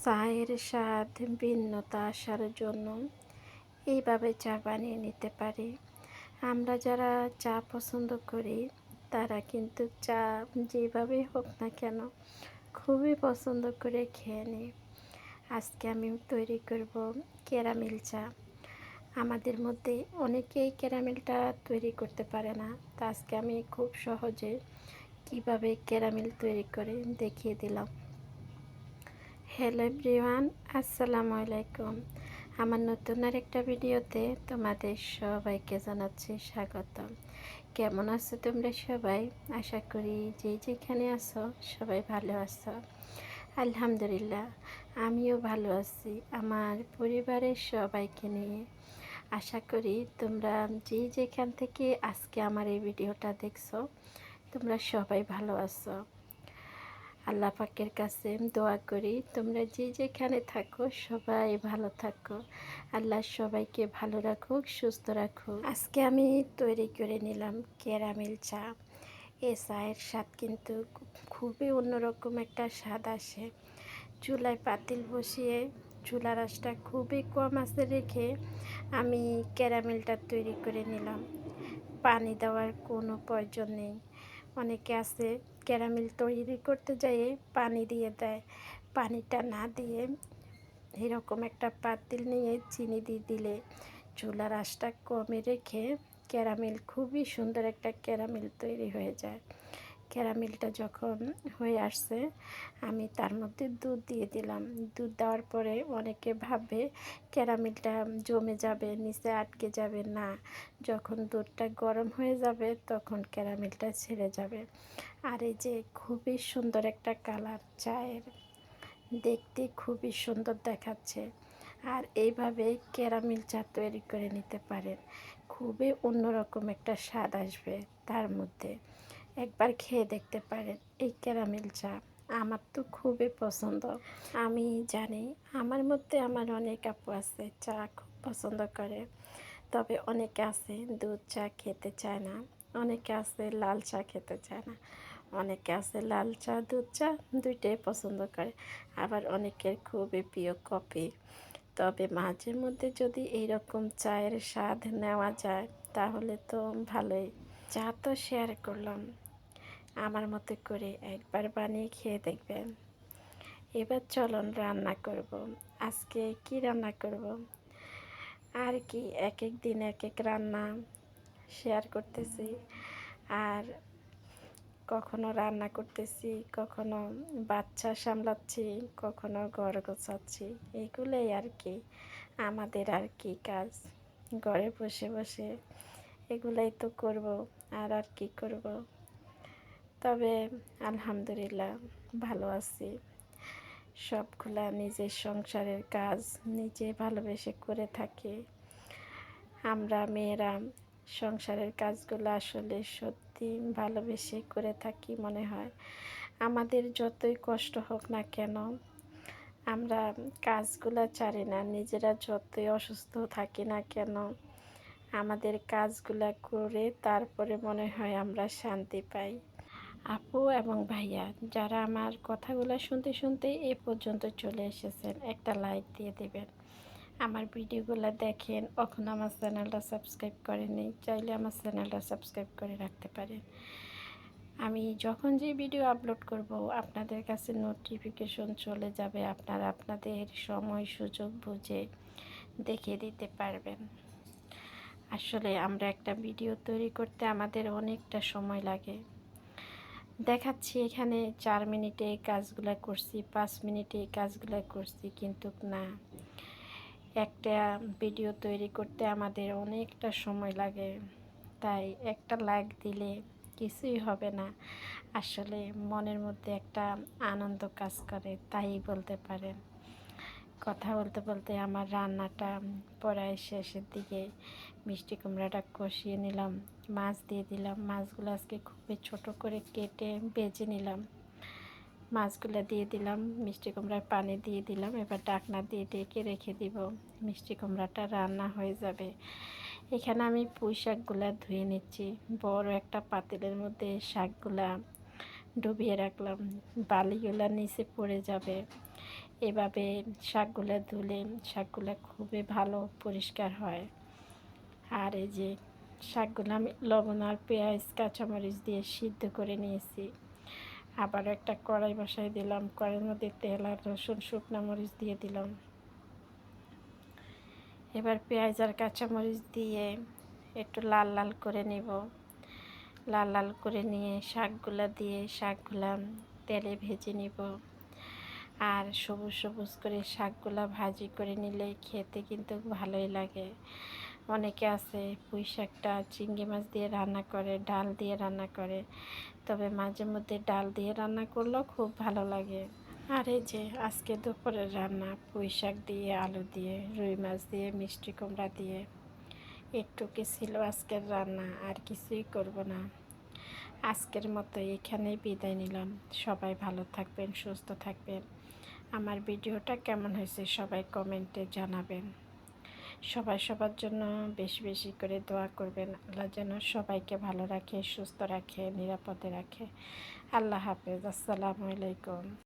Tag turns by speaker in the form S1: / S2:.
S1: চায়ের স্বাদ, ভিন্নতা আসার জন্য এইভাবে চা বানিয়ে নিতে পারি। আমরা যারা চা পছন্দ করি, তারা কিন্তু চা যেভাবেই হোক না কেন খুবই পছন্দ করে খেয়ে নিই আজকে আমি তৈরি করব ক্যারামেল চা। আমাদের মধ্যে অনেকেই ক্যারামেলটা তৈরি করতে পারে না। তা আজকে আমি খুব সহজে কীভাবে ক্যারামেল তৈরি করে দেখিয়ে দিলাম। হ্যালো এভরিওয়ান আসসালামু আলাইকুম। আমার নতুন আর একটা ভিডিওতে তোমাদের সবাইকে জানাচ্ছি স্বাগত কেমন আছো তোমরা সবাই? আশা করি যে যেখানে আছো সবাই ভালো আছো। আলহামদুলিল্লাহ, আমিও ভালো আছি, আমার পরিবারের সবাইকে নিয়ে। আশা করি তোমরা যে যেখান থেকে আজকে আমার এই ভিডিওটা দেখছ, তোমরা সবাই ভালো আছো। আল্লাহ পাকের কাছে দোয়া করি। তোমরা যে যেখানে থাকো, সবাই ভালো থাকো। আল্লাহ সবাইকে ভালো রাখুক, সুস্থ রাখুক। আজকে আমি তৈরি করে নিলাম ক্যারামেল চা। এ চায়ের স্বাদ কিন্তু খুবই অন্যরকম একটা স্বাদ আসে। চুলায় পাতিল বসিয়ে চুলার আঁচটা খুবই কম আছে রেখে আমি ক্যারামেলটা তৈরি করে নিলাম। পানি দেওয়ার কোনো প্রয়োজন নেই। অনেকে আছে, ক্যারামেল তৈরি করতে যেয়ে পানি দিয়ে দেয়। পানিটা না দিয়ে এরকম একটা পাতিল নিয়ে চিনি দিয়ে দিলে চুলার আশটা কমে রেখে ক্যারামেল খুবই সুন্দর একটা ক্যারামেল তৈরি হয়ে যায়। ক্যারামেলটা যখন হয়ে আসছে, আমি তার মধ্যে দুধ দিয়ে দিলাম। দুধ দেওয়ার পরে অনেকে ভাববে ক্যারামেলটা জমে যাবে, নিচে আটকে যাবে। না, যখন দুধটা গরম হয়ে যাবে তখন ক্যারামেলটা ছেড়ে যাবে। আর এই যে খুবই সুন্দর একটা কালার চায়ের, দেখতে খুবই সুন্দর দেখাচ্ছে। আর এইভাবে ক্যারামেল চা তৈরি করে নিতে পারেন। খুবই অন্যরকম একটা স্বাদ আসবে তার মধ্যে। একবার খেয়ে দেখতে পারেন এই ক্যারামেল চা। আমার তো খুবই পছন্দ। আমি জানি আমার মধ্যে আমার অনেক আপু আছে, চা খুব পছন্দ করে। তবে অনেকে আছে দুধ চা খেতে চায় না, অনেকে আছে লাল চা খেতে চায় না, অনেকে আছে লাল চা, দুধ চা দুইটাই পছন্দ করে। আবার অনেকের খুবই প্রিয় কফি। তবে মাঝে মধ্যে যদি এইরকম চায়ের স্বাদ নেওয়া যায়, তাহলে তো ভালোই। চা তো শেয়ার করলাম। আমার মতো করে একবার বানিয়ে খেয়ে দেখবেন। এবার চলুন রান্না করব। আজকে কি রান্না করব? আর কি এক এক দিন এক এক রান্না শেয়ার করতেছি। আর কখনো রান্না করতেছি, কখনো বাচ্চা সামলাচ্ছি, কখনো ঘর গোছাচ্ছি। এগুলোই আর কি, আমাদের আর কি কাজ। ঘরে বসে বসে এগুলাই তো করব, আর আর কি করব? তবে আলহামদুলিল্লাহ ভালো আছি। সবগুলা নিজের সংসারের কাজ নিজে ভালোবেসে করে থাকি। আমরা মেয়েরা সংসারের কাজগুলো আসলে সত্যি ভালোবেসে করে থাকি মনে হয়। আমাদের যতই কষ্ট হোক না কেন, আমরা কাজগুলো চারি না, নিজেরা যতই অসুস্থ থাকি না কেন, আমাদের কাজগুলো করে তারপরে মনে হয় আমরা শান্তি পাই। আপু এবং ভাইয়া, যারা আমার কথাগুলো শুনতে শুনতে এ পর্যন্ত চলে এসেছেন, একটা লাইক দিয়ে দেবেন। আমার ভিডিওগুলো দেখেন, কখনো আমার চ্যানেলটা সাবস্ক্রাইব করেনি চাইলে আমার চ্যানেলটা সাবস্ক্রাইব করে রাখতে পারেন। আমি যখন যে ভিডিও আপলোড করব, আপনাদের কাছে নোটিফিকেশন চলে যাবে, আপনারা আপনাদের সময় সুযোগ বুঝে দেখে দিতে পারবেন। আসলে আমরা একটা ভিডিও তৈরি করতে আমাদের অনেকটা সময় লাগে। দেখাচ্ছি এখানে চার মিনিটে কাজগুলো করছি, পাঁচ মিনিটে কাজগুলো করছি, কিন্তু না। একটা ভিডিও তৈরি করতে আমাদের অনেকটা সময় লাগে, তাই একটা লাইক দিলে কিছুই হবে না। আসলে মনের মধ্যে একটা আনন্দ কাজ করে, তাই বলতে পারেন। কথা বলতে বলতে আমার রান্নাটা পড়ায় শেষের দিকে মিষ্টি কুমড়াটা কষিয়ে নিলাম। মাছ দিয়ে দিলাম। মাছগুলো আজকে খুবই ছোট করে কেটে বেজে নিলাম। মাছগুলো দিয়ে দিলাম, মিষ্টি কুমড়ার পানি দিয়ে দিলাম। এবার ডাকনা দিয়ে ডেকে রেখে দিব। মিষ্টি কুমড়াটা রান্না হয়ে যাবে। এখানে আমি পুঁই শাকগুলো ধুয়ে নিচ্ছি। বড় একটা পাতিলের মধ্যে শাকগুলা ডুবিয়ে রাখলাম। বালিগুলা নিচে পড়ে যাবে। এভাবে শাকগুলো ধুলে শাকগুলো খুবই ভালো পরিষ্কার হয়। আর এই যে শাকগুলো আমি লবণ আর পেঁয়াজ, কাঁচামরিচ দিয়ে সিদ্ধ করে নিয়েছি। আবার একটা কড়াই বসাই দিলাম, কড়াইয়ের মধ্যে তেল আর রসুন, শুকনো মরিচ দিয়ে দিলাম। এবার পেঁয়াজ আর কাঁচামরিচ দিয়ে একটু লাল লাল করে নেব। লাল লাল করে নিয়ে শাকগুলো দিয়ে শাকগুলা তেলে ভেজে নিব। আর সবুজ সবুজ করে শাকগুলা ভাজি করে নিলে খেতে কিন্তু ভালোই লাগে। অনেকে আছে পুঁই শাকটা চিংড়ি মাছ দিয়ে রান্না করে, ডাল দিয়ে রান্না করে। তবে মাঝে মধ্যে ডাল দিয়ে রান্না করলেও খুব ভালো লাগে। আর এই যে আজকে দুপুরের রান্না পুঁই শাক দিয়ে, আলু দিয়ে, রুই মাছ দিয়ে, মিষ্টি কুমড়া দিয়ে একটু কি ছিল আজকের রান্না, আর কিছুই করব না। আজকের মতো এখানেই বিদায় নিলাম। সবাই ভালো থাকবেন, সুস্থ থাকবেন। আমার ভিডিওটা কেমন হয়েছে সবাই কমেন্টে জানাবেন। সবাই সবার জন্য বেশি বেশি করে দোয়া করবেন। আল্লাহ যেন সবাইকে ভালো রাখে, সুস্থ রাখে, নিরাপদে রাখে। আল্লাহ হাফেজ। আসসালামু আলাইকুম।